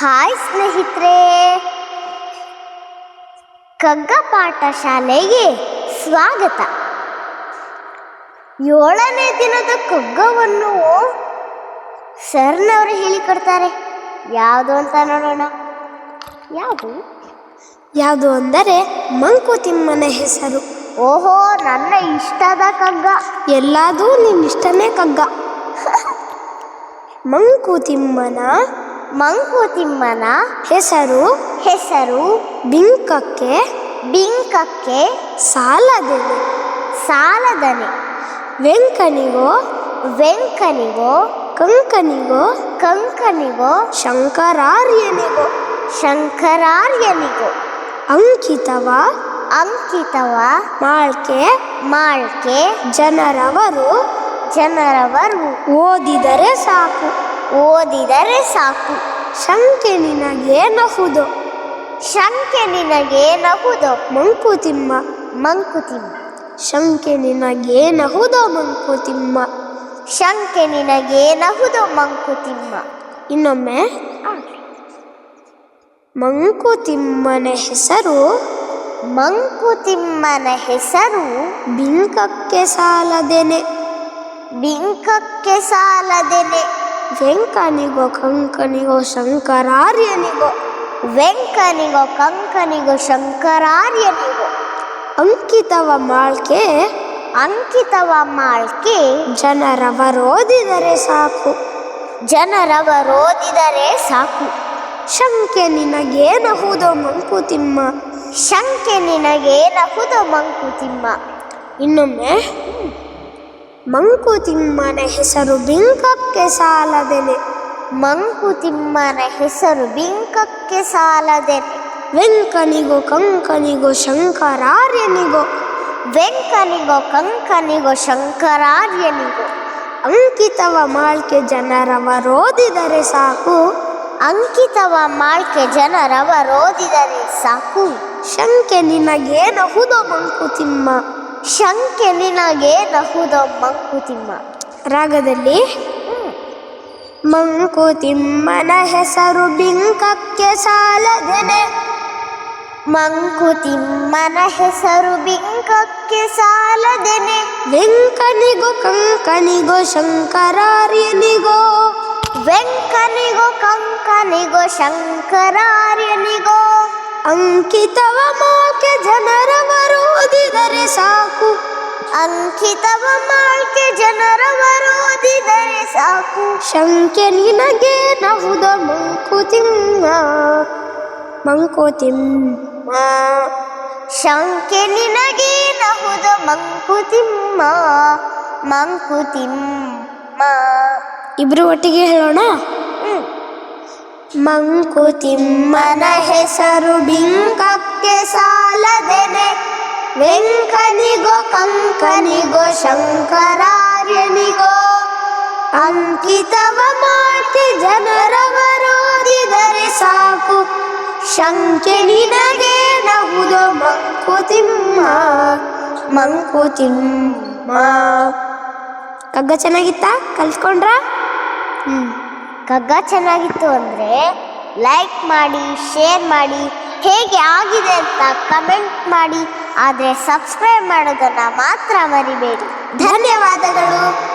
Hi ಸ್ನೇಹಿತರೆ. ಕಗ್ಗ ಪಾಠ ಶಾಲೆಗೆ ಸ್ವಾಗತ. ಏಳನೇ ದಿನದ ಕಗ್ಗವನ್ನು ಸರ್ನವರು ಹೇಳಿಕೊಡ್ತಾರೆ ಯಾವುದು ಅಂತ ನೋಡೋಣ. ಯಾವುದು? ಯಾವುದು ಅಂದರೆ ಮಂಕುತಿಮ್ಮನ ಹೆಸರು. ಓಹೋ ನನ್ನ ಇಷ್ಟದ ಕಗ್ಗ ಎಲ್ಲದೂ ನಿನ್ನಿಷ್ಟನೇ ಕಗ್ಗ ಮಂಕುತಿಮ್ಮನ ಮಂಕುತಿಮ್ಮನ ಹೆಸರು ಹೆಸರು ಬಿಂಕಕ್ಕೆ ಬಿಂಕಕ್ಕೆ ಸಾಲದನೆ. ಸಾಲದನೆ. ವೆಂಕನಿಗೋ ವೆಂಕನಿಗೋ ಕಂಕನಿಗೋ ಕಂಕನಿಗೋ ಶಂಕರಾರ್ಯನಿಗೋ ಶಂಕರಾರ್ಯನಿಗೋ. ಅಂಕಿತವ ಅಂಕಿತವ ಮಾಳ್ಕೆ ಮಾಳ್ಕೆ ಜನರವರು ಜನರವರು ಓದಿದರೆ ಸಾಕು. ಓದಿದರೆ ಸಾಕು. ಶಂಕೆ ನಿನಗೇನಹುದು? ಶಂಕೆ ನಿನಗೇನಹುದೋ? ಮಂಕುತಿಮ್ಮ. ಮಂಕುತಿಮ್ಮ. ಶಂಕೆ ನಿನಗೇನಹುದೋ ಮಂಕುತಿಮ್ಮ? ಶಂಕೆ ನಿನಗೇನಹುದೋ ಮಂಕುತಿಮ್ಮ? ಇನ್ನೊಮ್ಮೆ. ಮಂಕುತಿಮ್ಮನ ಹೆಸರು? ಮಂಕುತಿಮ್ಮನ ಹೆಸರು? ಬಿಂಕಕ್ಕೆ ಸಾಲದೆನೆ. ಬಿಂಕಕ್ಕೆ ಸಾಲದೆನೆ. ವೆಂಕನಿಗೋ ಕಂಕನಿಗೋ ಶಂಕರಾರ್ಯನಿಗೋ ವೆಂಕನಿಗೋ ಕಂಕನಿಗೋ ಶಂಕರಾರ್ಯನಿಗೋ. ಅಂಕಿತವ ಮಾಳ್ಕೆ ಅಂಕಿತವ ಮಾಳ್ಕೆ ಜನರವರೋದಿದರೆ ಸಾಕು. ಜನರವರೋದಿದರೆ ಸಾಕು. ಶಂಕೆ ನಿನಗೇನಹುದೋ ಮಂಕುತಿಮ್ಮ ಶಂಕೆ ನಿನಗೇನಹುದೋ ಮಂಕುತಿಮ್ಮ ಇನ್ನೊಮ್ಮೆ ಮಂಕುತಿಮ್ಮನ ಹೆಸರು ಬಿಂಕಕ್ಕೆ ಸಾಲದೆನೆ. ಮಂಕುತಿಮ್ಮನ ಹೆಸರು ಬಿಂಕಕ್ಕೆ ಸಾಲದೆನೆ. ವೆಂಕನಿಗೋ ಕಂಕನಿಗೋ ಶಂಕರಾರ್ಯನಿಗೋ. ವೆಂಕನಿಗೋ ಕಂಕನಿಗೋ ಶಂಕರಾರ್ಯನಿಗೋ. ಅಂಕಿತವ ಮಾಳ್ಕೆ ಜನರವರೋದಿದರೆ ಸಾಕು. ಅಂಕಿತವ ಮಾಳ್ಕೆ ಜನರವರೋದಿದರೆ ಸಾಕು. ಶಂಕೆ ನಿನಗೇನಹುದೋ ಮಂಕುತಿಮ್ಮ ಶಂಕೆ ನಿನಗೆ ನಹುದ ಮಂಕುತಿಮ್ಮ. ರಾಗದಲ್ಲಿ ಮಂಕುತಿಮ್ಮನ ಹೆಸರು ಬಿಂಕಕ್ಕೆ ಸಾಲದೆನೆ. ಮಂಕುತಿಮ್ಮನ ಹೆಸರು ಬಿಂಕಕ್ಕೆ ಸಾಲದೆನೆ. ವೆಂಕನಿಗೋ ಕಂಕನಿಗೋ ಶಂಕರಾರ್ಯನಿಗೋ. ವೆಂಕನಿಗೋ ಕಂಕನಿಗೋ ಶಂಕರಾರ್ಯನಿಗೋ. ಅಂಕಿತವ ಮಾಕೆ ಜನರವರೋದಿದರೆ ಸಾಕು ಅಂಕಿತವ ಮಾಳ್ಕೆ ಜನರವರೋದಿದರೆ ಸಾಕು. ಶಂಕೆ ನಿನಗೇನಹುದೋ ಮಂಕುತಿಮ್ಮ. ಮಂಕುತಿಮ್ಮ. ಶಂಕೆ ನಿನಗೆ ನಹುದ ಮಂಕುತಿಮ್ಮ. ಮಂಕುತಿಮ್ಮ. ಇಬ್ರು ಒಟ್ಟಿಗೆ ಹೇಳೋಣ? ಮಂಕುತಿಮ್ಮನ ಹೆಸರು ಬಿಂಕಕ್ಕೆ ವೆಂಕನಿಗೋ ಕಂಕನಿಗೋ ಶಂಕರಾರ್ಯನಿಗೋ. ಅಂಕಿತವ ಮಾಟಿ ಜನರವರೋದಿದರೆ ಸಾಕು. ಶಂಕೆ ನಿನಗೇನಹುದೋ ಮಂಕುತಿಮ್ಮ ಮಂಕುತಿಮ್ಮ ಕಗ್ಗ ಚೆನ್ನಾಗಿತ್ತ? ಕಲ್ತ್ಕೊಂಡ್ರಾ? ಹ್ಮ್. ಕಗ್ಗ ಚೆನ್ನಾಗಿತ್ತು ಅಂದರೆ ಲೈಕ್ ಮಾಡಿ ಶೇರ್ ಮಾಡಿ ಹೇಗೆ ಆಗಿದೆ ಅಂತ ಕಮೆಂಟ್ ಮಾಡಿ ಆದರೆ ಸಬ್ಸ್ಕ್ರೈಬ್ ಮಾಡೋದನ್ನು ಮಾತ್ರ ಮರಿಬೇಡಿ. ಧನ್ಯವಾದಗಳು.